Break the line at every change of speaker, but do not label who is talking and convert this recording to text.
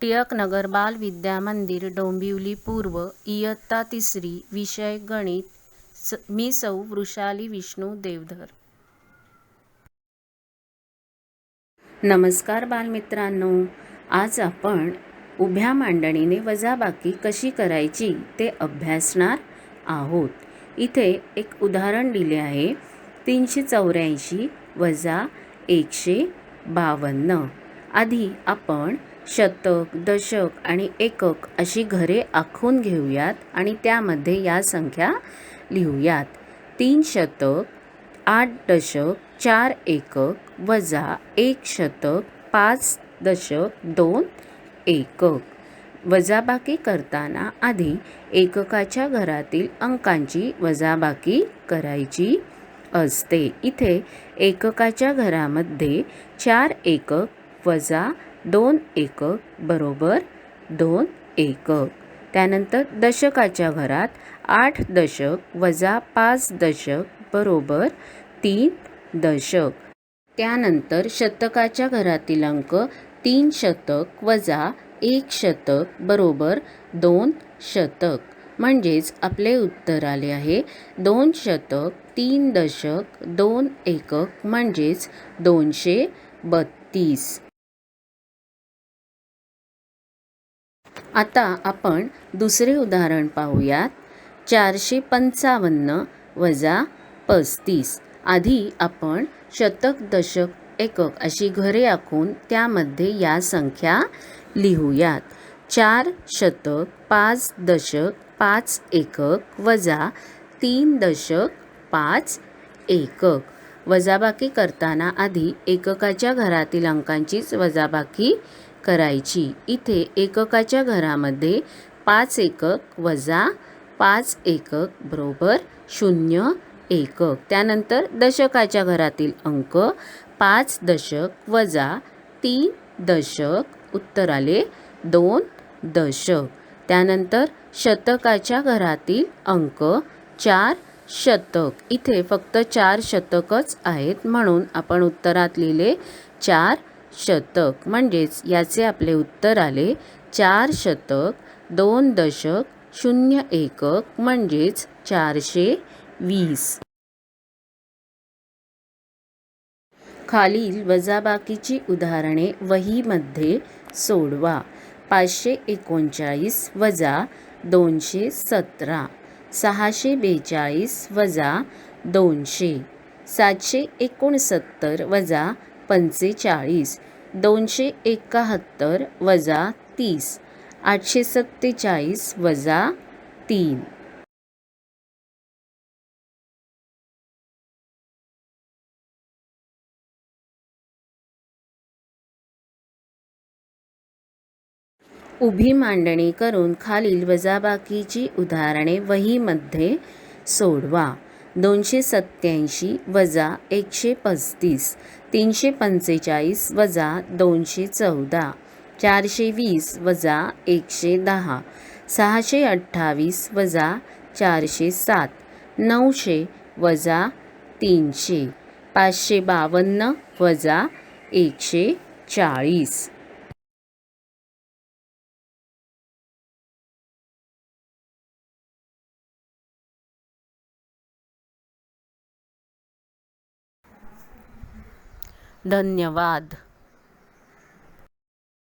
टिळकनगर बाल विद्या मंदिर डोंबिवली पूर्व इयत्ता तिसरी विषय गणित स मी सौ वृषाली विष्णू देवधर. नमस्कार बालमित्रांनो आज आपण उभ्या मांडणीने वजाबाकी कशी करायची ते अभ्यासणार आहोत. इथे एक उदाहरण दिले आहे. तीनशे चौऱ्याऐंशी वजा एकशे बावन्न. आधी आपण शतक दशक आणि एकक अशी घरे आखून घेऊयात आणि त्यामध्ये या संख्या लिहूयात. तीन शतक आठ दशक चार एकक वजा एक शतक पाच दशक दोन एकक. वजाबाकी करताना आधी एककाच्या घरातील अंकांची वजाबाकी करायची असते. इथे एककाच्या घरामध्ये चार एकक वजा दोन एकक बरोबर दोन एकक त्यानंतर दशकाच्या घरात आठ दशक वजा पाच दशक बरोबर तीन दशक. त्यानंतर शतकाच्या घरातील अंक तीन शतक वजा एक शतक बरोबर दोन शतक. म्हणजेच आपले उत्तर आले आहे दोन शतक तीन दशक दोन एकक म्हणजेच दोनशे बत्तीस. आता आपण दुसरे उदाहरण पाहूयात. चारशे पंचावन्न वजा पस्तीस. आधी आपण शतक दशक एकक अशी घरे आखून त्यामध्ये या संख्या लिहूयात. चार शतक पाच दशक पाच एकक वजा तीन दशक पाच एकक. वजाबाकी करताना आधी एककाच्या घरातील अंकांचीच वजाबाकी करायची. इथे एककाच्या घरामध्ये पाच एकक वजा पाच एकक बरोबर शून्य एकक. त्यानंतर दशकाच्या घरातील अंक पाच दशक वजा तीन दशक. उत्तर आले दोन दशक. त्यानंतर शतकाच्या घरातील अंक चार शतक. इथे फक्त चार शतकच आहेत म्हणून आपण उत्तरात लिहिले चार शतक. म्हणजेच याचे आपले उत्तर आले चार शतक दोन दशक शून्य एकक म्हणजेच चारशे वीस. खालील वजाबाकीची उदाहरणे वहीमध्ये सोडवा. पाचशे एकोणचाळीस वजा दोनशे सतरा. सहाशे बेचाळीस वजा दोनशे. सातशे एकोणसत्तर वजा पंचेचाळीस दोनशे एकाहत्तर वजा तीस आठशे सत्तेचाळीस वजा तीन. उभी मांडणी करून खालील वजाबाकीची उदाहरणे वहीमध्ये सोडवा. दोनशे सत्याऐंशी वजा एकशे पस्तीस तीनशे पंचेचाळीस वजा दोनशे चौदा. चारशे वीस वजा एकशे दहा. सहाशे अठ्ठावीस वजा चारशे सात. नऊशे वजा तीनशे. पाचशे बावन्न वजा एकशे चाळीस. धन्यवाद.